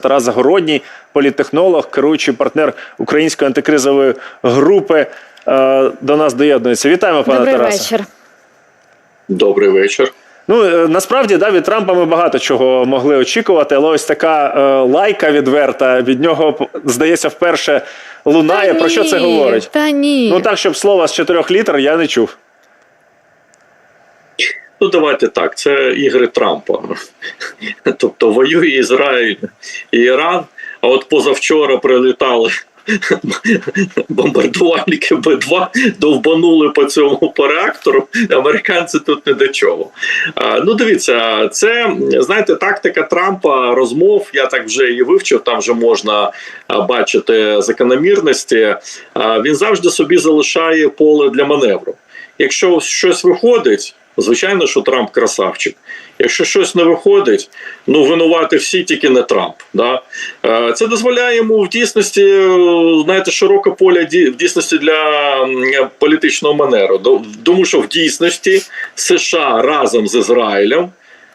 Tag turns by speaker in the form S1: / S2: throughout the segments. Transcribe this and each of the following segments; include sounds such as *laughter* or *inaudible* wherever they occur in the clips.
S1: Тарас Загородній, політтехнолог, керуючий партнер української антикризової групи. е, До нас доєднується. Вітаємо, пане
S2: Добрий
S1: Тарасе.
S2: вечір.
S3: Добрий вечір.
S1: Ну е, насправді да, від Трампа ми багато чого могли очікувати, але ось така е, лайка відверта від нього здається вперше лунає. Про що це говорить?
S2: Та ні.
S1: Ну так, щоб слова з чотирьох літер я не чув.
S3: Ну давайте так. Це ігри Трампа. *laughs* Тобто воює Ізраїль і Іран. А от позавчора прилітали *laughs* бомбардувальники Б-2, довбанули по цьому по реактору. Американці тут не до чого. А, ну, дивіться, це знаєте, тактика Трампа розмов. Я так вже її вивчив. Там вже можна бачити закономірності. А, він завжди собі залишає поле для маневру. Якщо щось виходить. Звичайно, що Трамп красавчик. Якщо щось не виходить, ну винувати всі, тільки не Трамп. Да? Е, Це дозволяє йому в дійсності, е, знаєте, широке поле в дійсності для політичного манеру. Тому що в дійсності США разом з Ізраїлем.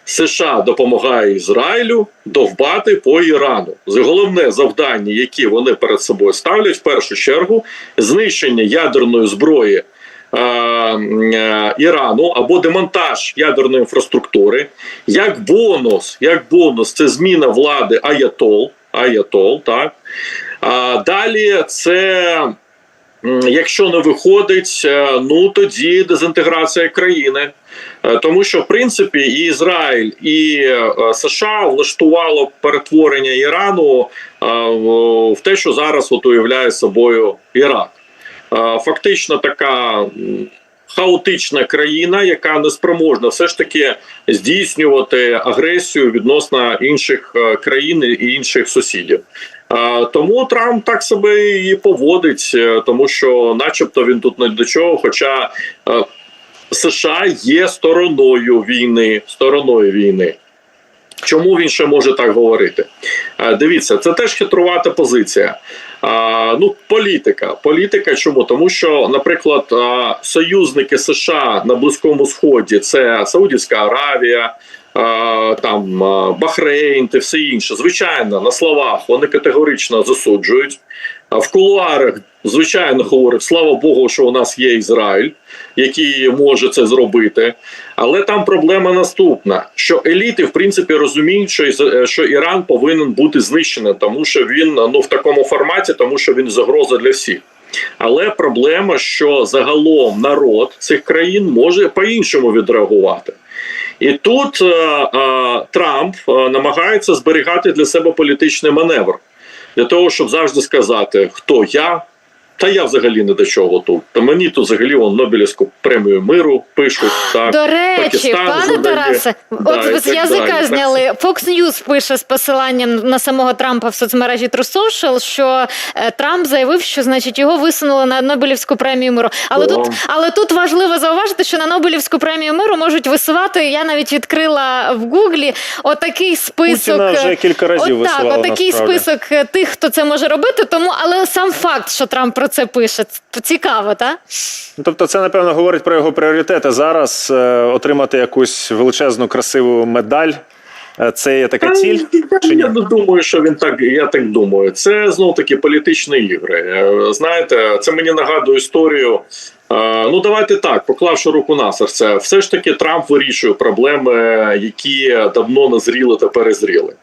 S3: США допомагає Ізраїлю довбати по Ірану. Головне завдання, які вони перед собою ставлять, в першу чергу, знищення ядерної зброї Ірану або демонтаж ядерної інфраструктури, як бонус, як бонус, це зміна влади Аятол. Аятол, так. А далі це. Якщо не виходить, е, ну тоді дезінтеграція країни, Е, тому що в принципі і Ізраїль і е, США влаштувало перетворення Ірану е, в те, що зараз от уявляє собою Ірак. Е, Фактично така хаотична країна, яка не спроможна все ж таки здійснювати агресію відносно інших е, країн і інших сусідів. Е, Тому Трамп так себе і поводить, тому що, начебто, він тут не до чого. Хоча США є стороною війни, стороною війни. Чому він ще може так говорити? Е, Дивіться, це теж хитрувата позиція. Ну, політика. Політика чому? Тому що, наприклад, союзники США на Близькому Сході це Саудівська Аравія, там Бахрейн та все інше. Звичайно, на словах вони категорично засуджують. А в кулуарах, звичайно, говорять, слава Богу, що у нас є Ізраїль, який може це зробити. Але там проблема наступна: що еліти, в принципі, розуміють, що е, що Іран повинен бути знищений, тому що він ну в такому форматі, тому що він загроза для всіх. Але проблема, що загалом народ цих країн може по-іншому відреагувати. І тут е, е, Трамп е, намагається зберігати для себе політичний маневр для того, щоб завжди сказати, хто я. Та я взагалі не до чого тут. Та мені тут взагалі вон Нобелівську премію миру пишуть. Так
S2: До речі,
S3: Пакистан
S2: пане
S3: задає.
S2: Тарасе,
S3: Да,
S2: от ви з язика
S3: далі.
S2: зняли. Fox News пише з посиланням на самого Трампа в соцмережі True Social, що е, Трамп заявив, що значить його висунули на Нобелівську премію миру. Але
S3: О.
S2: тут, але тут важливо зауважити, що на Нобелівську премію миру можуть висувати. Я навіть відкрила в Гуглі отакий список.
S1: Путіна вже кілька разів
S2: Отак,
S1: висували,
S2: отакий
S1: насправді.
S2: список е, тих, хто це може робити. Тому, але сам факт, що Трамп про це пише, це цікаво, так?
S1: Ну, Тобто, це напевно говорить про його пріоритети зараз е, отримати якусь величезну красиву медаль. Е, Це є така ціль. Чи ні?
S3: Я не думаю, що він так. Я так думаю. Це знов таки політичні ігри. Е, Знаєте, це мені нагадує історію. Е, Ну, давайте так, поклавши руку на серце, все ж таки Трамп вирішує проблеми, які давно назріли та перезріли.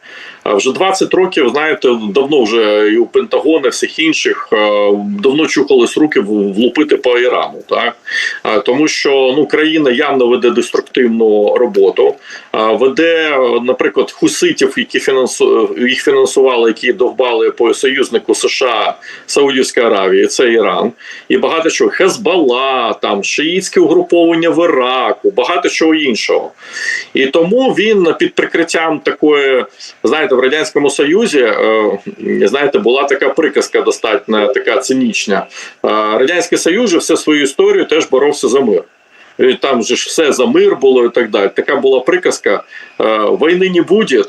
S3: Вже 20 років, знаєте, давно вже і у Пентагона, і всіх інших е, давно чухались руки влупити по Ірану, так? Тому що ну країна явно веде деструктивну роботу, веде, наприклад, хуситів, які фінансу їх фінансували, які довбали по союзнику США Саудівська Аравія, це Іран, і багато чого. Хезбалла, там шиїтське угруповання в Іраку, багато чого іншого. І тому він під прикриттям такої, знаєте, в радянському союзі, е, знаєте, була така приказка достатньо така цинічна. Е, Радянський Союз же все свою історію теж боровся за мир. І там же ж все за мир було і так далі. Така була приказка: е, війни не буде,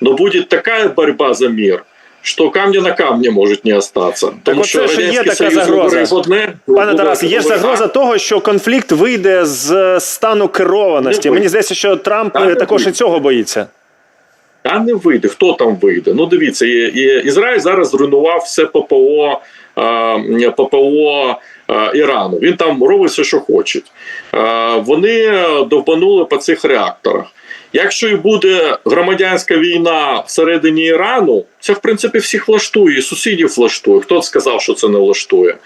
S3: но буде така боротьба за мир. Що камня на камні можуть не остатися. Тому
S1: оце
S3: що
S1: є така
S3: Союз
S1: загроза.
S3: одне,
S1: Пане Тарасе, є загроза того, що конфлікт вийде з стану керованості.
S3: Не
S1: Мені здається, що Трамп
S3: Так,
S1: е, також і цього боїться.
S3: А не вийде. Хто там вийде? Ну дивіться, і, і Ізраїль зараз зруйнував все ППО. ППО Ірану. Він там робить все, що хоче. Вони довбанули по цих реакторах. Якщо і буде громадянська війна всередині Ірану, це в принципі всіх влаштує, і сусідів влаштує. Хто сказав, що це не влаштує?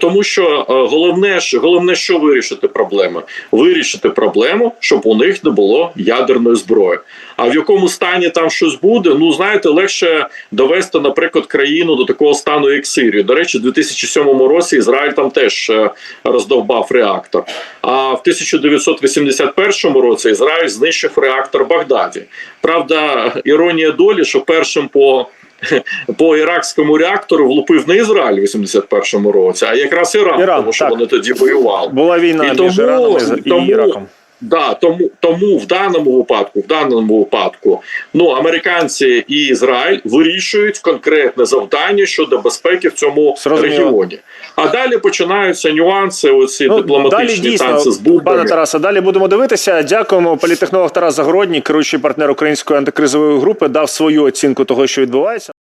S3: Тому що е, головне, головне, що вирішити проблеми? Вирішити проблему, щоб у них не було ядерної зброї. А в якому стані там щось буде? Ну знаєте, легше довести, наприклад, країну до такого стану, як Сирію. До речі, у 2007 році Ізраїль там теж е, роздовбав реактор. А в 1981 році Ізраїль знищив реактор в Багдаді. Правда, іронія долі, що першим по *laughs* по іракському реактору влупив не Ізраїль в 81-му році, а якраз Іран,
S1: Іран,
S3: тому що
S1: так.
S3: вони тоді воювали.
S1: Була війна
S3: І
S1: між
S3: тому-
S1: Іраном і, і
S3: тому-
S1: Іраком.
S3: Да, тому, тому в даному випадку, в даному випадку, ну американці і Ізраїль вирішують конкретне завдання щодо безпеки в цьому
S1: Зрозуміло.
S3: регіоні. А далі починаються нюанси, оці
S1: Ну,
S3: дипломатичні танці з бубнами.
S1: пане Тарасе, далі будемо дивитися. Дякуємо. Політехнолог Тарас Загородній, керуючий партнер української антикризової групи, дав свою оцінку того, що відбувається.